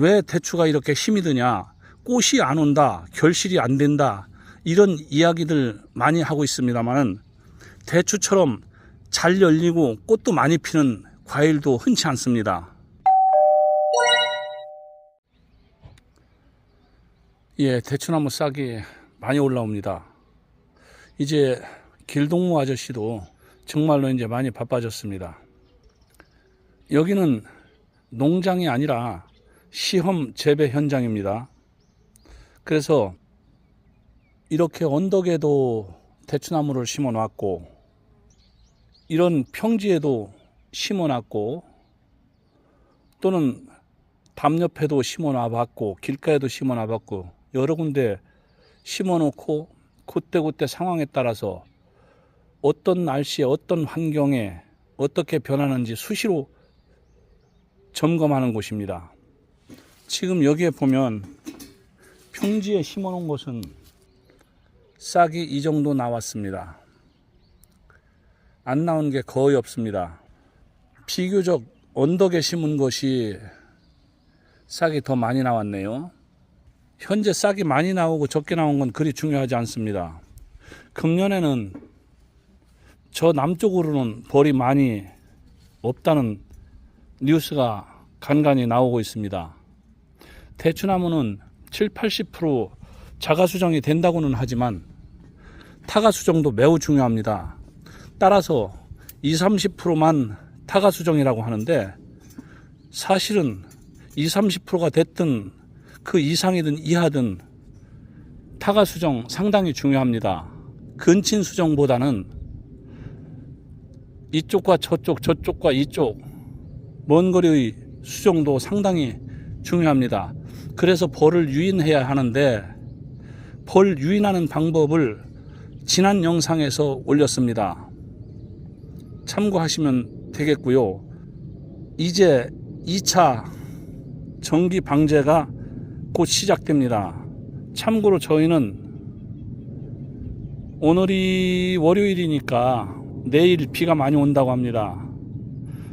왜 대추가 이렇게 힘이 드냐? 꽃이 안 온다. 결실이 안 된다. 이런 이야기들 많이 하고 있습니다만은 대추처럼 잘 열리고 꽃도 많이 피는 과일도 흔치 않습니다. 예, 대추나무 싹이 많이 올라옵니다. 이제 길동무 아저씨도 정말로 이제 많이 바빠졌습니다. 여기는 농장이 아니라 시험 재배 현장입니다. 그래서 이렇게 언덕에도 대추나무를 심어 놨고 이런 평지에도 심어 놨고 또는 담 옆에도 심어 놔 봤고 길가에도 심어 놔 봤고 여러 군데 심어 놓고 그때그때 상황에 따라서 어떤 날씨에 어떤 환경에 어떻게 변하는지 수시로 점검하는 곳입니다. 지금 여기에 보면 평지에 심어 놓은 것은 싹이 이 정도 나왔습니다. 안 나온 게 거의 없습니다. 비교적 언덕에 심은 것이 싹이 더 많이 나왔네요. 현재 싹이 많이 나오고 적게 나온 건 그리 중요하지 않습니다. 금년에는 저 남쪽으로는 벌이 많이 없다는 뉴스가 간간히 나오고 있습니다. 대추나무는 7, 80% 자가 수정이 된다고는 하지만 타가 수정도 매우 중요합니다. 따라서 20, 30%만 타가 수정이라고 하는데 사실은 20, 30%가 됐든 그 이상이든 이하든 타가 수정 상당히 중요합니다. 근친 수정보다는 이쪽과 저쪽, 저쪽과 이쪽 먼 거리의 수정도 상당히 중요합니다. 그래서 벌을 유인해야 하는데 벌 유인하는 방법을 지난 영상에서 올렸습니다. 참고하시면 되겠고요. 이제 2차 전기 방제가 곧 시작됩니다. 참고로 저희는 오늘이 월요일이니까 내일 비가 많이 온다고 합니다.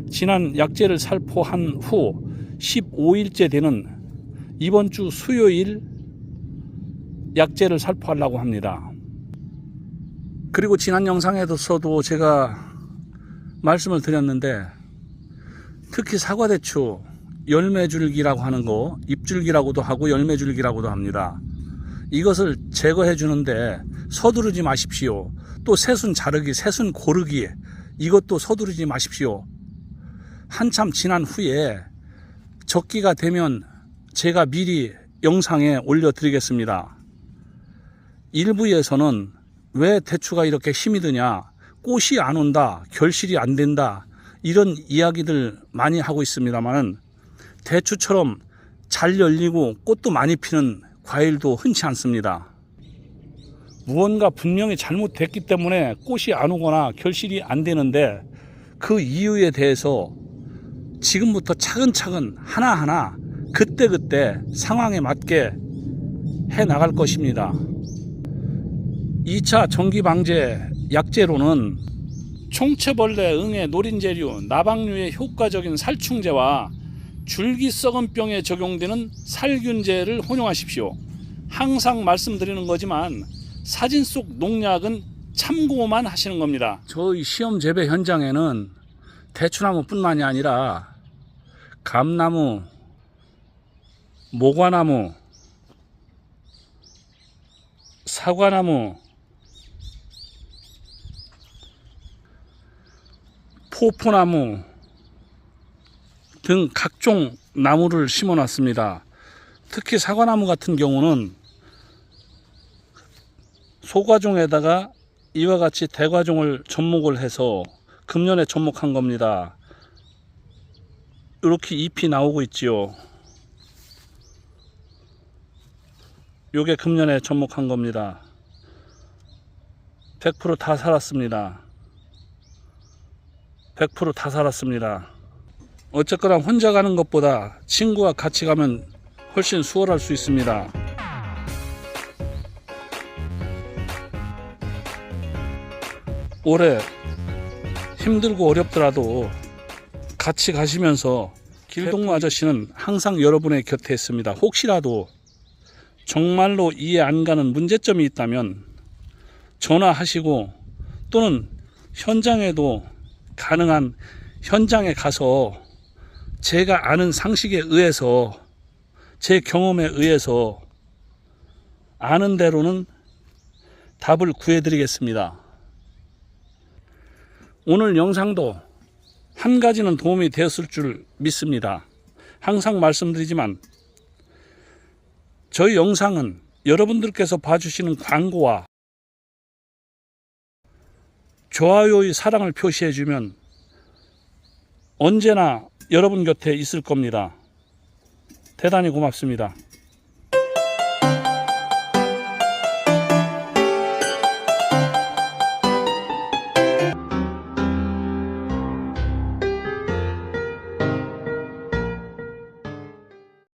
지난 약재를 살포한 후 15일째 되는 이번 주 수요일 약재를 살포하려고 합니다. 그리고 지난 영상에서도 제가 말씀을 드렸는데 특히 사과대추 열매줄기라고 하는 거 잎줄기라고도 하고 열매줄기라고도 합니다. 이것을 제거해 주는데 서두르지 마십시오. 또 새순 자르기, 새순 고르기 이것도 서두르지 마십시오. 한참 지난 후에 적기가 되면 제가 미리 영상에 올려드리겠습니다. 일부에서는 왜 대추가 이렇게 힘이 드냐, 꽃이 안 온다, 결실이 안 된다, 이런 이야기들 많이 하고 있습니다만은 대추처럼 잘 열리고 꽃도 많이 피는 과일도 흔치 않습니다. 무언가 분명히 잘못됐기 때문에 꽃이 안 오거나 결실이 안 되는데 그 이유에 대해서 지금부터 차근차근 하나하나 그때그때 상황에 맞게 해 나갈 것입니다. 2차 전기 방제 약재로는 총체벌레, 응애, 노린재류, 나방류의 효과적인 살충제와 줄기 썩은 병에 적용되는 살균제를 혼용하십시오. 항상 말씀드리는 거지만 사진 속 농약은 참고만 하시는 겁니다. 저희 시험 재배 현장에는 대추나무뿐만이 아니라 감나무, 모과나무, 사과나무, 포포나무 등 각종 나무를 심어 놨습니다. 특히 사과나무 같은 경우는 소과종에다가 이와 같이 대과종을 접목을 해서 금년에 접목한 겁니다. 이렇게 잎이 나오고 있지요. 요게 금년에 접목한 겁니다. 100%다 살았습니다. 100%다 살았습니다. 어쨌거나 혼자 가는 것보다 친구와 같이 가면 훨씬 수월할 수 있습니다. 올해 힘들고 어렵더라도 같이 가시면서 길동무 아저씨는 항상 여러분의 곁에 있습니다. 혹시라도 정말로 이해 안 가는 문제점이 있다면 전화하시고 또는 현장에도 가능한 현장에 가서 제가 아는 상식에 의해서 제 경험에 의해서 아는 대로는 답을 구해드리겠습니다. 오늘 영상도 한 가지는 도움이 되었을 줄 믿습니다. 항상 말씀드리지만 저희 영상은 여러분들께서 봐주시는 광고와 좋아요의 사랑을 표시해주면 언제나 여러분 곁에 있을 겁니다. 대단히 고맙습니다.